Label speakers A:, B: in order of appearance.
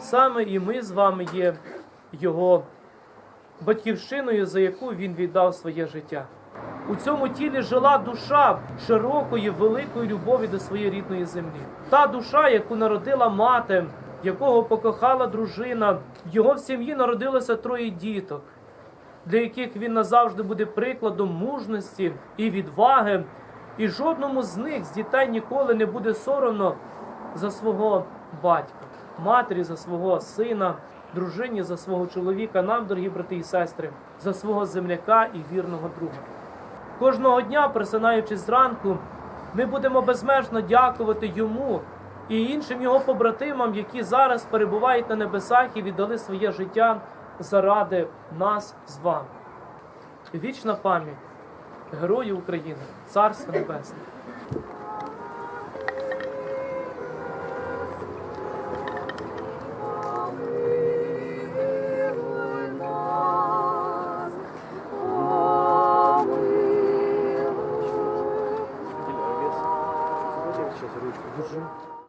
A: Саме і ми з вами є Його батьківщиною, за яку він віддав своє життя. У цьому тілі жила душа широкої, великої любові до своєї рідної землі. Та душа, яку народила мати, якого покохала дружина, його в сім'ї народилося троє діток, для яких він назавжди буде прикладом мужності і відваги, і жодному з них з дітей ніколи не буде соромно за свого батька, матері за свого сина, дружині за свого чоловіка, нам, дорогі брати і сестри, за свого земляка і вірного друга. Кожного дня, просинаючись зранку, ми будемо безмежно дякувати йому і іншим його побратимам, які зараз перебувають на небесах і віддали своє життя заради нас з вами. Вічна пам'ять Герої України, царство небесне.